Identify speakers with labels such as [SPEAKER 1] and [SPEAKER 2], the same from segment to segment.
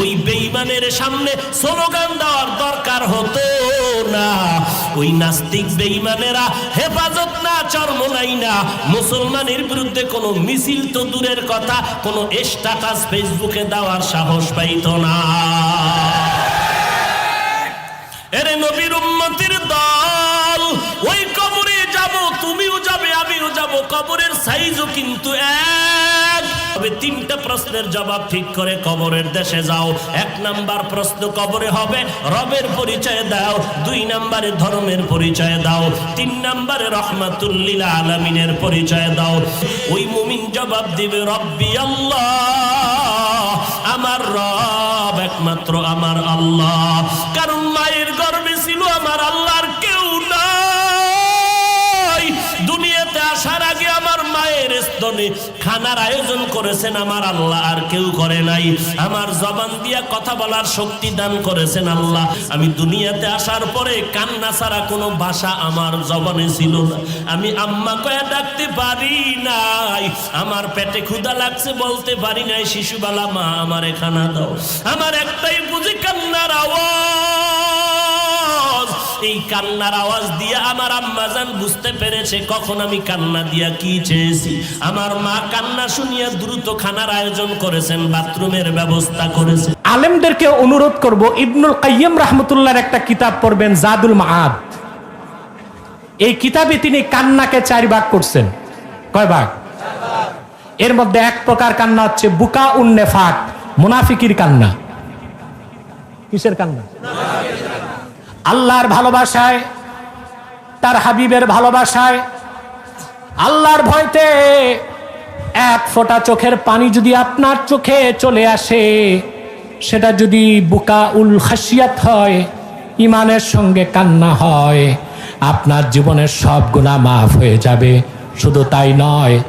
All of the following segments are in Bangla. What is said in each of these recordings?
[SPEAKER 1] ওই বেঈমানের সামনে স্লোগান দেওয়ার দরকার হতো না। ওই নাস্তিক বেঈমানেরা হেফাজত না, চরমনাই না। মুসলমানের বিরুদ্ধে কোনো মিছিল তো দূরের কথা, কোনো স্ট্যাটাস ফেসবুকে দেওয়ার সাহস পাইতো না। এরে নবীর উম্মতির দল, ওই কবরে যাব, তুমিও যাবে, আমিও যাব। কবরের সাইজও কিন্তু এক। তবে তিনটা প্রশ্নের জবাব ঠিক করে কবরের দেশে যাও। এক নাম্বার প্রশ্ন কবরে হবে, রবের পরিচয় দাও। দুই নাম্বারে ধর্মের পরিচয় দাও। তিন নাম্বারে রহমাতুল্লিল আলমিনের পরিচয় দাও। ওই মুমিন জবাব দিবে, রব্বি আল্লাহ, আমার রব একমাত্র আমার আল্লাহ। কারণ মায়ের গর্বে ছিল আমার আল্লাহর স্তনে খানার আয়োজন করেছেন আমার আল্লাহ, আর কেউ করে নাই। আমার জবান দিয়া কথা বলার শক্তি দান করেছেন আল্লাহ। আমি দুনিয়াতে আসার পরে কান্না ছাড়া কোনো ভাষা আমার জবানে ছিল না। আমি আম্মা কয়ে, ডাকতে পারি নাই। আমার পেটে ক্ষুধা লাগছে, বলতে পারি নাই, শিশুবেলা, মা, আমার খানা দাও। আমার একটাই বুঝি কান্নার আওয়াজ এই কান্নার আওয়াজ দিয়ে আমার আম্মাজান বুঝতে পেরেছে কখন আমি কান্না দিয়া কি চেয়েছি। আমার মা কান্না শুনিয়া দ্রুত খানার আয়োজন করেছেন, বাথরুমের ব্যবস্থা করেছে
[SPEAKER 2] আলেমদেরকে অনুরোধ করব, ইবনুল কাইয়্যিম রাহমাতুল্লাহর একটা কিতাব পড়বেন, জাদুল মাআদ। এই কিতাবে তিনি কান্নাকে চার ভাগ করছেন। কয় ভাগ? এর মধ্যে এক প্রকার কান্না হচ্ছে বুকা উন্নেফাক মুনাফিকির কান্না। কিসের কান্না? আল্লাহর ভালোবাসায়, তার হাবিবের ভালোবাসায়, আল্লাহর ভয়তে এক ফোঁটা চোখের পানি যদি আপনার চোখে চলে আসে, সেটা যদি বুকা উল খাসিয়াত হয়, ইমানের সঙ্গে কান্না হয়, আপনার জীবনের সব গুণা মাফ হয়ে যাবে। শুধু তাই নয়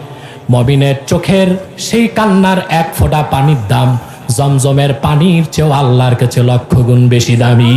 [SPEAKER 2] মবিনের চোখের সেই কান্নার এক ফোঁটা পানির দাম জমজমের পানির চেয়েও আল্লাহর কাছে লক্ষ গুণ বেশি দামি।